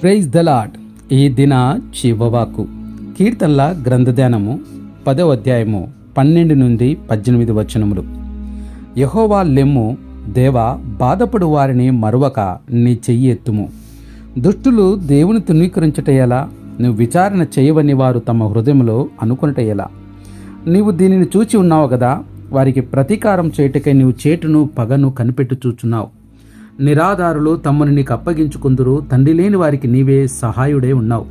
Praise the lord ఈ దిన చివవాకు. కీర్తనల గ్రంథధ్యానము పదో అధ్యాయము పన్నెండు నుండి పద్దెనిమిది వచనములు. యహోవా లెమ్ము దేవ బాధపడు వారిని మరువక నీ చెయ్యి ఎత్తుము. దుష్టులు దేవుని తునీకరించుట ఎలా? నువ్వు విచారణ చేయవని వారు తమ హృదయంలో అనుకునట ఎలా? నీవు దీనిని చూచి ఉన్నావు కదా వారికి ప్రతీకారం చేయుటకై నీవు చేటును పగను కనిపెట్టు చూచున్నావు నిరాధారులు తమ్ముని నీకు అప్పగించుకుందురు తండ్రి లేని వారికి నీవే సహాయుడే ఉన్నావు.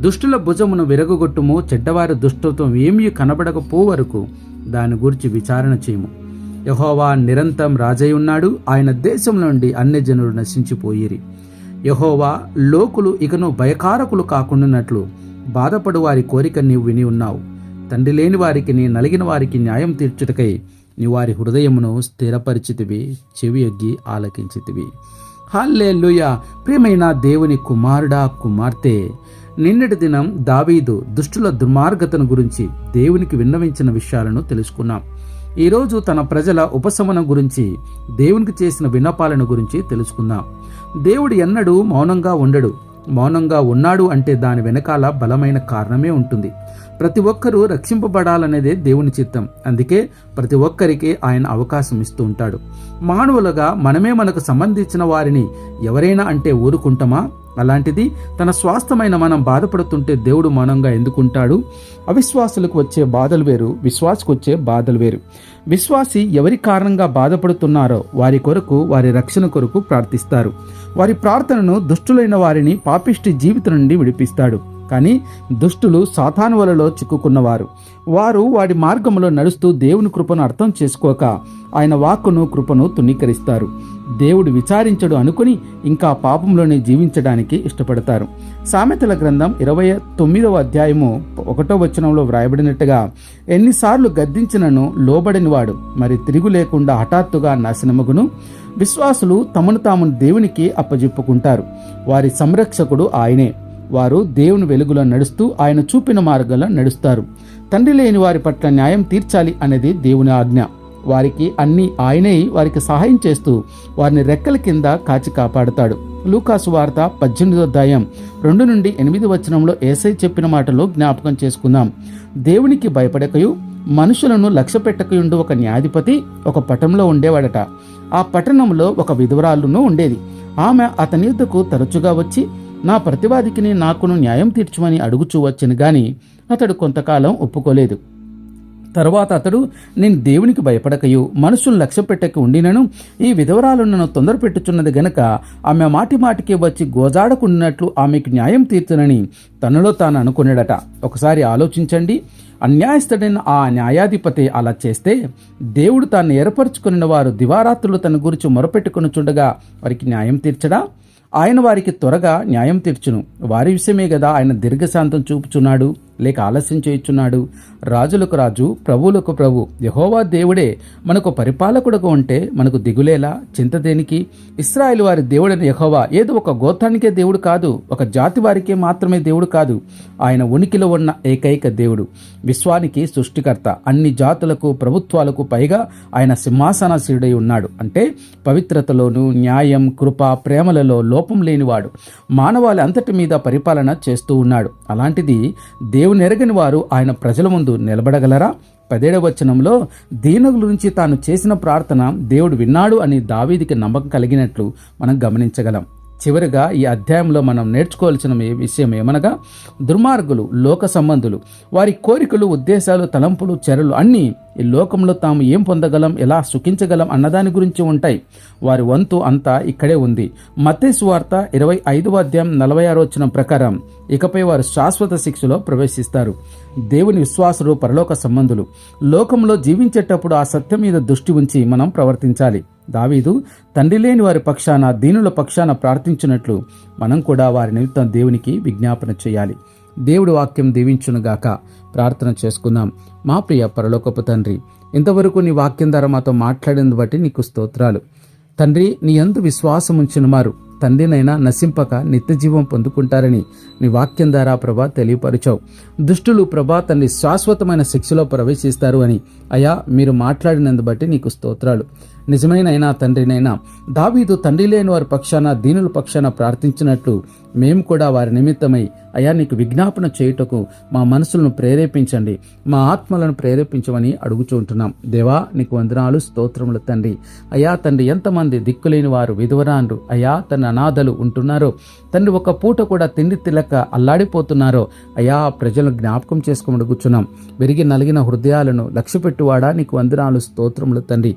దుష్టుల భుజమును విరగొట్టుము చెడ్డవారి దుష్టత్వం ఏమీ కనబడకపో వరకు దాని గురించి విచారణ చేయము. యహోవా నిరంతరం రాజై ఉన్నాడు ఆయన దేశం నుండి అన్ని జనులు నశించిపోయిరి. యహోవా లోకులు ఇకను భయకారకులు కాకుండానట్లు బాధపడు వారి కోరిక నీవు విని ఉన్నావు. తండ్రి లేని వారికి నీ నలిగిన వారికి న్యాయం తీర్చుటకై నీ వారి హృదయమును స్థిరపరిచితివి చెవి ఎగ్గి ఆలకించితివి. హల్లెలూయ! ప్రియమైన దేవుని కుమారుడా కుమార్తె నిన్నటి దినం దావీదు దుష్టుల దుర్మార్గతను గురించి దేవునికి విన్నవించిన విషయాలను తెలుసుకున్నాం. ఈరోజు తన ప్రజల ఉపశమనం గురించి దేవునికి చేసిన విన్నపాలను గురించి తెలుసుకుందాం. దేవుడు ఎన్నడూ మౌనంగా ఉండడు. మౌనంగా ఉన్నాడు అంటే దాని వెనకాల బలమైన కారణమే ఉంటుంది. ప్రతి ఒక్కరూ రక్షింపబడాలనేదే దేవుని చిత్తం. అందుకే ప్రతి ఒక్కరికి ఆయన అవకాశం ఇస్తూ ఉంటాడు. మానవులుగా మనమే మనకు సంబంధించిన వారిని ఎవరైనా అంటే ఊరుకుంటామా? అలాంటిది తన స్వాస్థమైన మనం బాధపడుతుంటే దేవుడు మౌనంగా ఎందుకుంటాడు? అవిశ్వాసులకు వచ్చే బాధలు వేరు విశ్వాసకు వచ్చే బాధలు వేరు. విశ్వాసి ఎవరి కారణంగా బాధపడుతున్నారో వారి కొరకు వారి రక్షణ కొరకు ప్రార్థిస్తారు. వారి ప్రార్థనను దుష్టులైన వారిని పాపిష్టి జీవితం నుండి విడిపిస్తాడు. కానీ దుష్టులు సాతాను వలలో చిక్కుకున్నవారు. వారు వాడి మార్గంలో నడుస్తూ దేవుని కృపను అర్థం చేసుకోక ఆయన వాక్కును కృపను తుణీకరిస్తారు. దేవుడు విచారించడు అనుకుని ఇంకా పాపంలోనే జీవించడానికి ఇష్టపడతారు. సామెతల గ్రంథం ఇరవై తొమ్మిదవ అధ్యాయము ఒకటో వచనంలో వ్రాయబడినట్టుగా ఎన్నిసార్లు గద్దించినను లోబడినవాడు మరి తిరుగు లేకుండా హఠాత్తుగా నాశనమగును? విశ్వాసులు తమను తాము దేవునికి అప్పజెప్పుకుంటారు. వారి సంరక్షకుడు ఆయనే. వారు దేవుని వెలుగులో నడుస్తూ ఆయన చూపిన మార్గంలో నడుస్తారు. తండ్రి లేని వారి పట్ల న్యాయం తీర్చాలి అనేది దేవుని ఆజ్ఞ. వారికి అన్ని ఆయనే వారికి సహాయం చేస్తూ వారిని రెక్కల కింద కాచి కాపాడుతాడు. లూకాసు వార్త పద్దెనిమిదో అధ్యాయం రెండు నుండి ఎనిమిది వచనంలో ఏసై చెప్పిన మాటలు జ్ఞాపకం చేసుకుందాం. దేవునికి భయపడకయు మనుషులను లక్ష్య పెట్టకయుండు ఒక న్యాయాధిపతి ఒక పట్టణంలో ఉండేవాడట. ఆ పట్టణంలో ఒక విధవరాలును ఉండేది. ఆమె అతని యుద్ధకు తరచుగా వచ్చి నా ప్రతివాదికిని నాకును న్యాయం తీర్చమని అడుగుచూ వచ్చను గాని అతడు కొంతకాలం ఒప్పుకోలేదు. తరువాత అతడు నేను దేవునికి భయపడకయు మనుషులు లక్ష్య పెట్టక ఉండినను ఈ విధవరాలు నన్ను తొందర పెట్టుచున్నది గనక ఆమె మాటి మాటికి వచ్చి గోజాడకుండినట్లు ఆమెకు న్యాయం తీర్చునని తనలో తాను అనుకున్నాడట. ఒకసారి ఆలోచించండి అన్యాయస్తుడైన ఆ న్యాయాధిపతి అలా చేస్తే దేవుడు తాను ఏర్పరచుకున్న వారు దివారాత్రులు తన గురించి మొరపెట్టుకుని చుండగా వారికి న్యాయం తీర్చడా? ఆయన వారికి త్వరగా న్యాయం తీర్చును. వారి విషయమే కదా ఆయన దీర్ఘశాంతం చూపుచున్నాడు. లేక ఆలస్యం చేయుచున్నాడు. రాజులకు రాజు ప్రభువులకు ప్రభు యహోవా దేవుడే మనకు పరిపాలకుడుగా ఉంటే మనకు దిగులేలా? చింత దేనికి? ఇస్రాయేల్ వారి దేవుడైన యహోవా ఏదో ఒక గోత్రానికే దేవుడు కాదు ఒక జాతి వారికే మాత్రమే దేవుడు కాదు ఆయన ఉనికిలో ఉన్న ఏకైక దేవుడు. విశ్వానికి సృష్టికర్త అన్ని జాతులకు ప్రభుత్వాలకు పైగా ఆయన సింహాసనాశీయుడై ఉన్నాడు. అంటే పవిత్రతలోను న్యాయం కృప ప్రేమలలో లోపం లేనివాడు. మానవాళి అంతటి మీద పరిపాలన చేస్తూ ఉన్నాడు. అలాంటిది దేవుడు దేవునెరగని వారు ఆయన ప్రజల ముందు నిలబడగలరా? పదేడవ వచనంలో దీనుల గురించి తాను చేసిన ప్రార్థన దేవుడు విన్నాడు అని దావీదికి నమ్మకం కలిగినట్లు మనం గమనించగలం. చివరిగా ఈ అధ్యాయంలో మనం నేర్చుకోవాల్సిన విషయం ఏమనగా దుర్మార్గులు లోక సంబంధులు వారి కోరికలు ఉద్దేశాలు తలంపులు చెరలు అన్నీ ఈ లోకంలో తాము ఏం పొందగలం ఎలా సుఖించగలం అన్నదాని గురించి ఉంటాయి. వారి వంతు అంతా ఇక్కడే ఉంది. మత్తేసు వార్త ఇరవై ఐదవ అధ్యాయం నలభై ఆరు వచ్చిన ప్రకారం ఇకపై వారు శాశ్వత శిక్షలో ప్రవేశిస్తారు. దేవుని విశ్వాసులు పరలోక సంబంధులు లోకంలో జీవించేటప్పుడు ఆ సత్యం మీద దృష్టి ఉంచి మనం ప్రవర్తించాలి. దావీదు తండ్రి లేని వారి పక్షాన దీనుల పక్షాన ప్రార్థించినట్లు మనం కూడా వారి నిమిత్తం దేవునికి విజ్ఞాపన చేయాలి. దేవుడి వాక్యం దీవించునుగాక ప్రార్థన చేసుకుందాం. మా ప్రియ పరలోకపు తండ్రి ఇంతవరకు నీ వాక్యం ద్వారా మాతో మాట్లాడింది బట్టి నీకు స్తోత్రాలు. తండ్రి నీ అందు విశ్వాసం ఉంచిన మారు తండ్రినైనా నశింపక నిత్యజీవం పొందుకుంటారని నీ వాక్యం ద్వారా ప్రభా తెలియపరిచావు. దుష్టులు ప్రభా తండ్రి శాశ్వతమైన శిక్షలో ప్రవేశిస్తారు అని అయా మీరు మాట్లాడినందు బట్టి నీకు స్తోత్రాలు. నిజమైన తండ్రినైనా. దావీదు తండ్రి లేని వారి పక్షాన దీనుల పక్షాన ప్రార్థించినట్లు మేము కూడా వారి నిమిత్తమై అయా నీకు విజ్ఞాపన చేయుటకు మా మనసులను ప్రేరేపించండి మా ఆత్మలను ప్రేరేపించమని అడుగుచుంటున్నాం దేవా నీకు వందనాలు స్తోత్రములు తండ్రి. అయా తండ్రి ఎంతమంది దిక్కులేని వారు విధవరాండ్రు. అయా తన అనాథలు ఉంటున్నారో తండ్రి ఒక పూట కూడా తిండి తిలక అల్లాడిపోతున్నారో అయా ప్రజలను జ్ఞాపకం చేసుకుని అడుగుచున్నాం. విరిగి నలిగిన హృదయాలను లక్ష్యపెట్టువాడా నీకు వందనాలు స్తోత్రములు తండ్రి.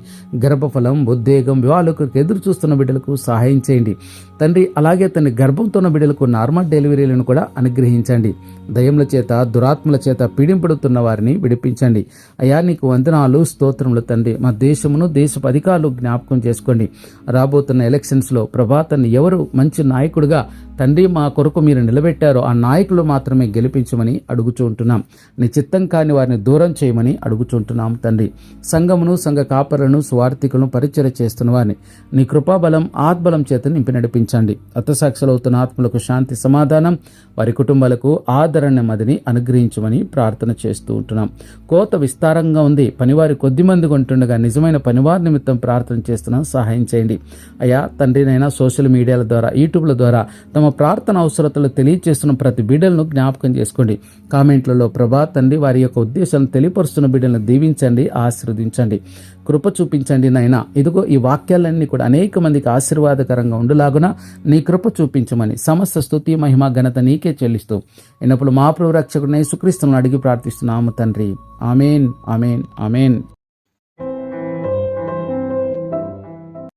గర్భఫలం ఉద్వేగం వివాహాలకు ఎదురు చూస్తున్న బిడ్డలకు సహాయం చేయండి. తండ్రి అలాగే తన గర్భంతో ఉన్న బిడ్డలకు నార్మల్ డెలివరీలను కూడా అనుగ్రహించండి. దయముల చేత దురాత్మల చేత పీడింపడుతున్న వారిని విడిపించండి. అయా నీకు వందనాలు స్తోత్రములు తండ్రి. మా దేశమును దేశపు అధికారులు జ్ఞాపకం చేసుకోండి. రాబోతున్న ఎలక్షన్స్లో ప్రభాతాన్ని ఎవరు మంచి నాయకుడిగా తండ్రి మా కొరకు మీరు నిలబెట్టారో ఆ నాయకులు మాత్రమే గెలిపించమని అడుగుచుంటున్నాం నీ చిత్తం కాని వారిని దూరం చేయమని అడుగుచుంటున్నాం తండ్రి. సంఘమును సంఘ కాపరులను స్వార్థికులను పరిచయ చేస్తున్న వారిని నీ కృపాబలం ఆత్బలం చేత నింపి నడిపించండి. అవుతున్న ఆత్మలకు శాంతి సమాధానం వారి కుటుంబాలకు ఆదరణ మదిని అనుగ్రహించమని ప్రార్థన చేస్తూ ఉంటున్నాం. కోత విస్తారంగా ఉంది. పనివారి కొద్ది మంది ఉంటుండగా నిజమైన పనివారి నిమిత్తం ప్రార్థన చేస్తున్నాం సహాయం చేయండి. అయ్యా తండ్రినైనా సోషల్ మీడియాల ద్వారా యూట్యూబ్ల ద్వారా తమ తమ ప్రార్థన అవసరతలు తెలియజేస్తున్న ప్రతి బిడ్డలను జ్ఞాపకం చేసుకోండి. కామెంట్లలో ప్రభా తండ్రి వారి యొక్క ఉద్దేశాలను తెలియపరుస్తున్న బిడ్డలను దీవించండి ఆశీర్వదించండి. కృప చూపించండి నాయన. ఇదిగో ఈ వాక్యాలన్నీ కూడా అనేక మందికి ఆశీర్వాదకరంగా ఉండులాగున నీ కృప చూపించమని సమస్త స్థుతి మహిమ ఘనత నీకే చెల్లిస్తూ ఎన్నప్పుడు మా ప్రభు రక్షకుడిని సుక్రీస్తులను అడిగి ప్రార్థిస్తున్నాము తండ్రి. Amen amen amen.